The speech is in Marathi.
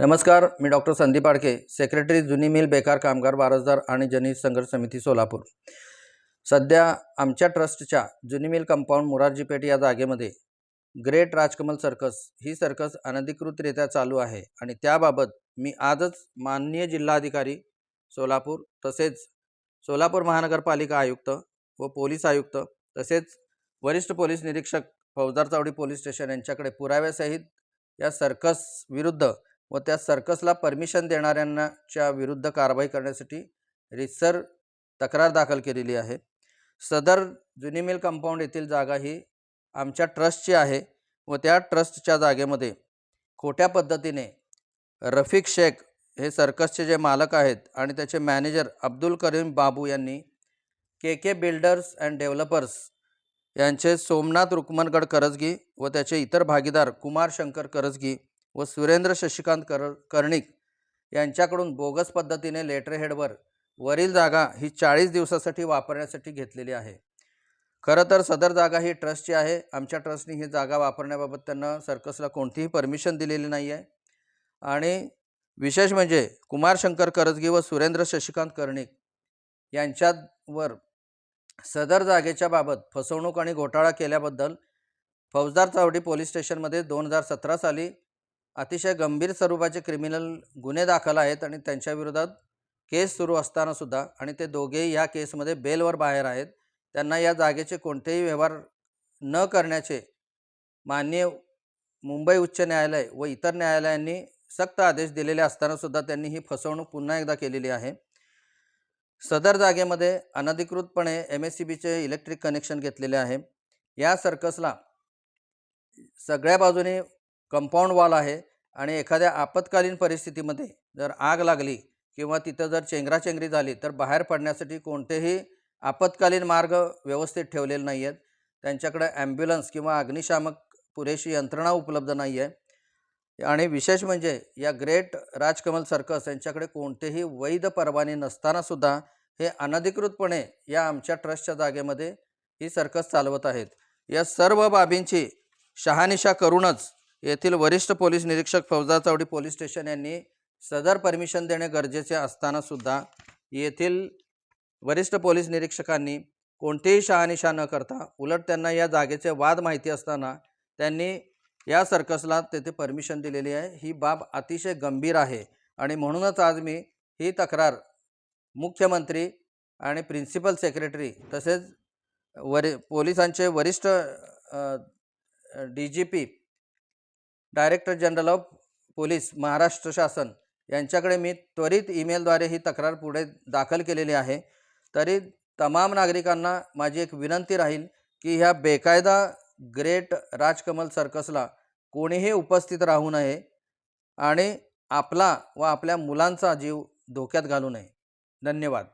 नमस्कार मी डॉक्टर संदीप आडके सेक्रेटरी जुनी मिल बेकार कामगार वारसदार आणि जनित संघर्ष समिती सोलापूर. सध्या आमच्या ट्रस्टच्या जुनी मिल कंपाऊंड मुरारजी पेठ या जागेमध्ये ग्रेट राजकमल सर्कस ही सर्कस अनधिकृतरित्या चालू आहे आणि त्याबाबत मी आजच माननीय जिल्हाधिकारी सोलापूर तसेच सोलापूर महानगरपालिका आयुक्त व पोलीस आयुक्त तसेच वरिष्ठ पोलीस निरीक्षक फौजदार चावडी पोलीस स्टेशन यांच्याकडे पुराव्यासहित या सर्कस विरुद्ध व त्या सर्कसला परमिशन देणाऱ्यांनाच्या विरुद्ध कारवाई करण्यासाठी रितसर तक्रार दाखल केलेली आहे. सदर जुनी मिल कंपाऊंड येथील जागा ही आमच्या ट्रस्टची आहे व त्या ट्रस्टच्या जागेमध्ये खोट्या पद्धतीने रफिक शेख हे सर्कसचे जे मालक आहेत आणि त्याचे मॅनेजर अब्दुल करीम बाबू यांनी K K builders and developers यांचे सोमनाथ रुक्मनगड करजगी व त्याचे इतर भागीदार कुमार शंकर करजगी व सुरेंद्र शशिकांत कर कर्णिक यांच्याकडून बोगस पद्धतीने लेटरहेडवर वरील जागा ही चाळीस दिवसासाठी वापरण्यासाठी घेतलेली आहे. खरं तर सदर जागा ही ट्रस्टची आहे. आमच्या ट्रस्टने ही जागा वापरण्याबाबत त्यांना सर्कसला कोणतीही परमिशन दिलेली नाही आहे आणि विशेष म्हणजे कुमार शंकर करजगी व सुरेंद्र शशिकांत कर्णिक यांच्यावर सदर जागेच्या बाबत फसवणूक आणि घोटाळा केल्याबद्दल फौजदार चावडी पोलीस स्टेशनमध्ये दोन हजार सतरा साली अतिशय गंभीर स्वरूपाचे क्रिमिनल गुन्हे दाखल आहेत आणि त्यांच्या विरोधात केस सुरू असतानासुद्धा आणि ते दोघेही या केसमध्ये बेलवर बाहेर आहेत. त्यांना या जागेचे कोणतेही व्यवहार न करण्याचे माननीय मुंबई उच्च न्यायालय व इतर न्यायालयांनी सक्त आदेश दिलेले असतानासुद्धा त्यांनी ही फसवणूक पुन्हा एकदा केलेली आहे. सदर जागेमध्ये अनधिकृतपणे एम एस सी बीचे इलेक्ट्रिक कनेक्शन घेतलेले आहे. या सर्कसला सगळ्या बाजूने कंपाऊंड वॉल आहे आणि एखाद्या आपत्कालीन परिस्थितीमध्ये जर आग लागली किंवा तिथं जर चेंगराचेंगरी झाली तर बाहेर पडण्यासाठी कोणतेही आपत्कालीन मार्ग व्यवस्थित ठेवलेले नाही आहेत. त्यांच्याकडे ॲम्ब्युलन्स किंवा अग्निशामक पुरेशी यंत्रणा उपलब्ध नाही आहे. आणि विशेष म्हणजे या ग्रेट राजकमल सर्कस यांच्याकडे कोणतेही वैध परवाने नसतानासुद्धा हे अनधिकृतपणे या आमच्या ट्रस्टच्या जागेमध्ये ही सर्कस चालवत आहेत. या सर्व बाबींची शहानिशा करूनच येथील वरिष्ठ पोलीस निरीक्षक फौजा चावडी पोलीस स्टेशन यांनी सदर परमिशन देणे गरजेचे असतानासुद्धा येथील वरिष्ठ पोलीस निरीक्षकांनी कोणतीही शहानिशा न करता उलट त्यांना या जागेचे वाद माहिती असताना त्यांनी या सर्कसला तेथे परमिशन दिलेली आहे. ही बाब अतिशय गंभीर आहे आणि म्हणूनच आज मी ही तक्रार मुख्यमंत्री आणि प्रिन्सिपल सेक्रेटरी तसेच वरि पोलिसांचे वरिष्ठ D G P director general of police Maharashtra शासन. यांच्याकडे मी त्वरित ईमेलद्वारे ही तक्रार पुढे दाखल केलेली आहे. तरी तमाम नागरिकांना माझी एक विनंती राहील की ह्या बेकायदा ग्रेट राजकमल सर्कसला कोणीही उपस्थित राहू नये आणि आपला व आपल्या मुलांचा जीव धोक्यात घालू नये. धन्यवाद.